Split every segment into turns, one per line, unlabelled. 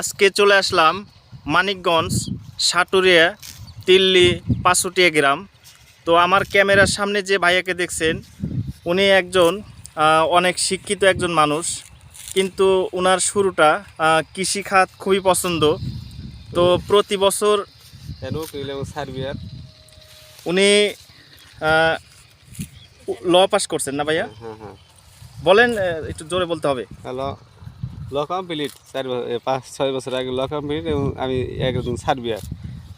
আজকে চলে আসলাম মানিকগঞ্জ সাটুরিয়া তিল্লি পাঁচুটিয়া গ্রাম। তো আমার ক্যামেরার সামনে যে ভাইয়াকে দেখছেন উনি একজন অনেক শিক্ষিত একজন মানুষ। কিন্তু ওনার শুরুটা কৃষিখাত খুবই পছন্দ। তো প্রতি বছর উনি ল পাস করছেন না ভাইয়া?
হ্যাঁ হ্যাঁ।
বলেন একটু জোরে বলতে হবে।
হ্যালো। ল কমপ্লিট চার পাঁচ ছয় বছর আগে ল কমপ্লিট এবং আমি একজন সার্বিয়ার।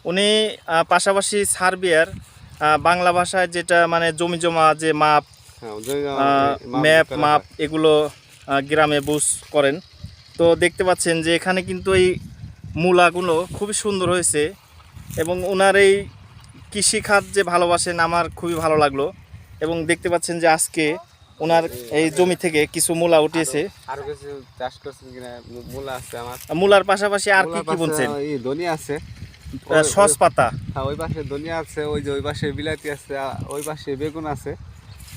উনি পাশাপাশি সার্বিয়ার বাংলা ভাষায় যেটা মানে জমি জমা যে মাপ
হ্যাঁ
ম্যাপ মাপ এগুলো গ্রামে বুঝ করেন। তো দেখতে পাচ্ছেন যে এখানে কিন্তু এই মূলাগুলো খুবই সুন্দর হয়েছে এবং ওনার এই কৃষিখাত যে ভালোবাসেন আমার খুবই ভালো লাগল। এবং দেখতে পাচ্ছেন যে আজকে ওনার এই জমি থেকে কিছু মূলা উঠিয়েছে।
আরও কিছু চাষ করছেন কিনা? মূলা আছে আমার।
মূলার পাশাপাশি আর কি কি
পাশে
বুনছেন?
এই ধনিয়া আছে।
সস পাতা।
হ্যাঁ ওই পাশে ধনিয়া আছে ওই যে ওই পাশে বিলাতি আছে ওই পাশে বেগুন আছে।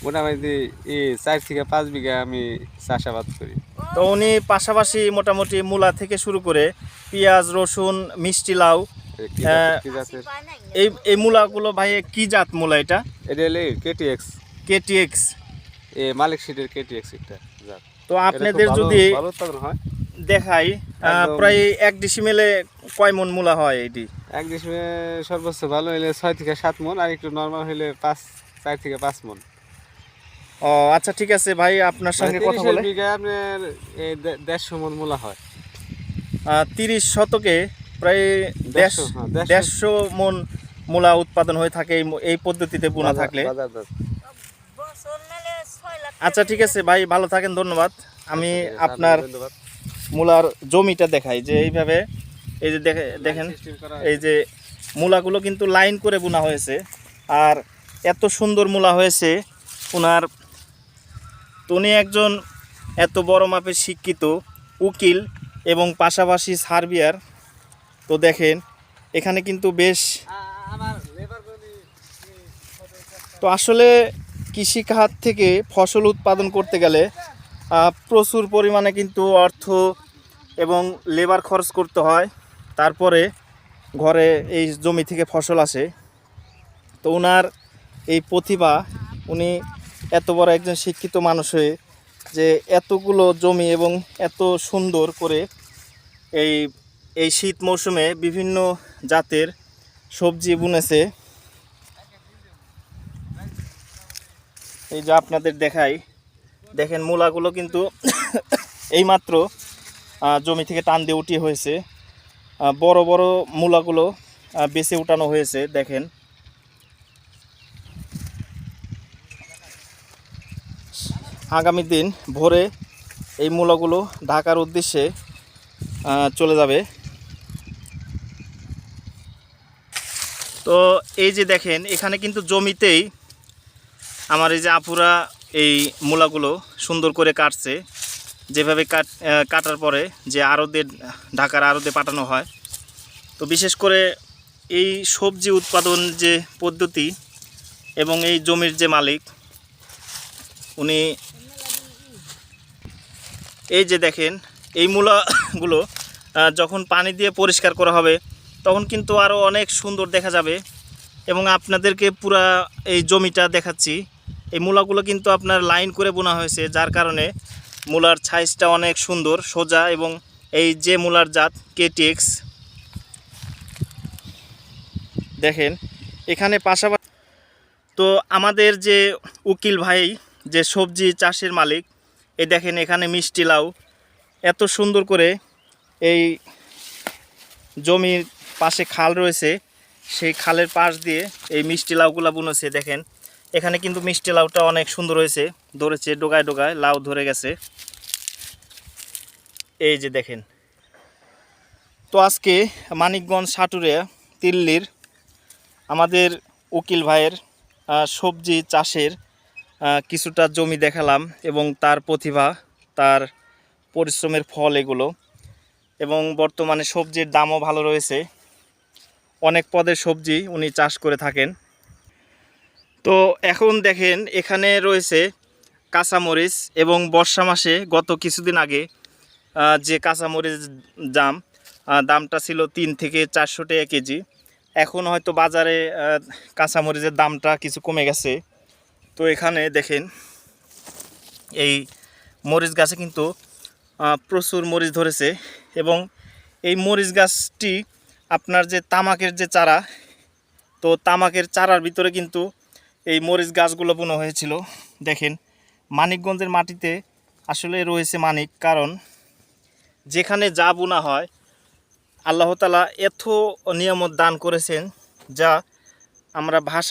মোটামুটি এই চার থেকে পাঁচ বিঘা আমি চাষাবাদ করি।
তো উনি পাশাপাশি মোটামুটি মূলা থেকে শুরু করে পেঁয়াজ রসুন মিষ্টি লাউ এই এই মূলাগুলো ভাই কি জাত মূলা এটা?
এটা কেটিএক্স
কেটিএক্স
এ মালিক সিটের কেটিএক্স একটা জাত
তো আপনাদের যদি
ভালো উৎপাদন হয়।
দেখাই প্রায় এক ডিসিমেলে কয় মন মূলা হয় এটি?
এক ডিসমে সর্বোচ্চ ভালো হলে ছয় থেকে সাত মন আর একটু নর্মাল হলে পাঁচ চার থেকে পাঁচ মন।
ও আচ্ছা ঠিক আছে ভাই আপনার সঙ্গে কথা বলে।
বিঘা আপনার দেড়শো মন মূলা হয়।
তিরিশ শতকে প্রায় দেড়শো
দেড়শো, হ্যাঁ, দেড়শো।
দেড়শো মন মূলা উৎপাদন হয়ে থাকে এই পদ্ধতিতে বোনা থাকলে। আচ্ছা ঠিক আছে ভাই ভালো থাকেন ধন্যবাদ। আমি আপনার মূলার জমিটা দেখাই যে এইভাবে এই যে দেখে দেখেন এই যে মূলাগুলো কিন্তু লাইন করে বোনা হয়েছে আর এত সুন্দর মূলা হয়েছে ওনার উনি একজন এত বড় মাপের শিক্ষিত উকিল এবং পাশাপাশি সার্বিয়ার। তো দেখেন এখানে কিন্তু বেশ তো আসলে কৃষিখাত থেকে ফসল উৎপাদন করতে গেলে প্রচুর পরিমাণে কিন্তু অর্থ এবং লেবার খরচ করতে হয়। তারপরে ঘরে এই জমি থেকে ফসল আসে। তো ওনার এই প্রতিভা, উনি এত বড় একজন শিক্ষিত মানুষ হয়ে যে এতগুলো জমি এবং এত সুন্দর করে এই এই শীত মৌসুমে বিভিন্ন জাতের সবজি বুনেছে। এই যে আপনাদের দেখাই, দেখেন মূলাগুলো কিন্তু এইমাত্র জমি থেকে টান দিয়ে উঠিয়ে হয়েছে। বড় বড় মূলাগুলো বেছে উঠানো হয়েছে, দেখেন। আগামী দিন ভোরে এই মূলাগুলো ঢাকার উদ্দেশ্যে চলে যাবে। তো এই যে দেখেন, এখানে কিন্তু জমিতেই আমার এই যে আপুরা এই মূলাগুলো সুন্দর করে কাটছে, যেভাবে কাট কাটার পরে যে আড়তে ঢাকার আড়তে পাঠানো হয়। তো বিশেষ করে এই সবজি উৎপাদন যে পদ্ধতি এবং এই জমির যে মালিক, উনি এই যে দেখেন, এই মূলাগুলো যখন পানি দিয়ে পরিষ্কার করা হবে, তখন কিন্তু আরও অনেক সুন্দর দেখা যাবে। এবং আপনাদেরকে পুরা এই জমিটা দেখাচ্ছি। এই মূলাগুলো কিন্তু আপনার লাইন করে বোনা হয়েছে, যার কারণে মূলার সাইজটা অনেক সুন্দর, সোজা এবং এই যে মূলার জাত কেটিএক্স দেখেন, এখানে পাশাপাশি তো আমাদের যে উকিল ভাই, যে সবজি চাষের মালিক এই দেখেন এখানে মিষ্টি লাউ, এত সুন্দর করে এই জমির পাশে খাল রয়েছে, সেই খালের পাশ দিয়ে এই মিষ্টি লাউগুলা বুনেছে, দেখেন। এখানে কিন্তু মিষ্টি লাউটা অনেক সুন্দর হয়েছে, ধরেছে, ডোগায় ডোগায়, লাউ ধরে গেছে। এই যে দেখেন। তো আজকে মানিকগঞ্জ সাটুরিয়া তিল্লির আমাদের উকিল ভাইয়ের সবজি চাষের কিছুটা জমি দেখালাম এবং তার প্রতিভা, তার পরিশ্রমের ফল এগুলো এবং বর্তমানে সবজির দামও ভালো রয়েছে। অনেক পদের সবজি উনি চাষ করে থাকেন। তো এখন দেখেন, এখানে রয়েছে কাঁচামরিচ এবং বর্ষা মাসে গত কিছুদিন আগে যে কাঁচামরিচ দাম দামটা ছিল তিন থেকে চারশো টাকা কেজি। এখন হয়তো বাজারে কাঁচামরিচের দামটা কিছু কমে গেছে। তো এখানে দেখেন, এই মরিচ গাছে কিন্তু প্রচুর মরিচ ধরেছে এবং এই মরিচ গাছটি আপনার যে তামাকের যে চারা, তো তামাকের চারার ভিতরে কিন্তু এই মরিচ গাছগুলো বোনা হয়েছিল। দেখেন, মানিকগঞ্জের মাটিতে আসলে রয়েছে মানিক, কারণ যেখানে যা বোনা হয় আল্লাহতালা এত নিয়ামত দান করেছেন, যা আমরা ভাষা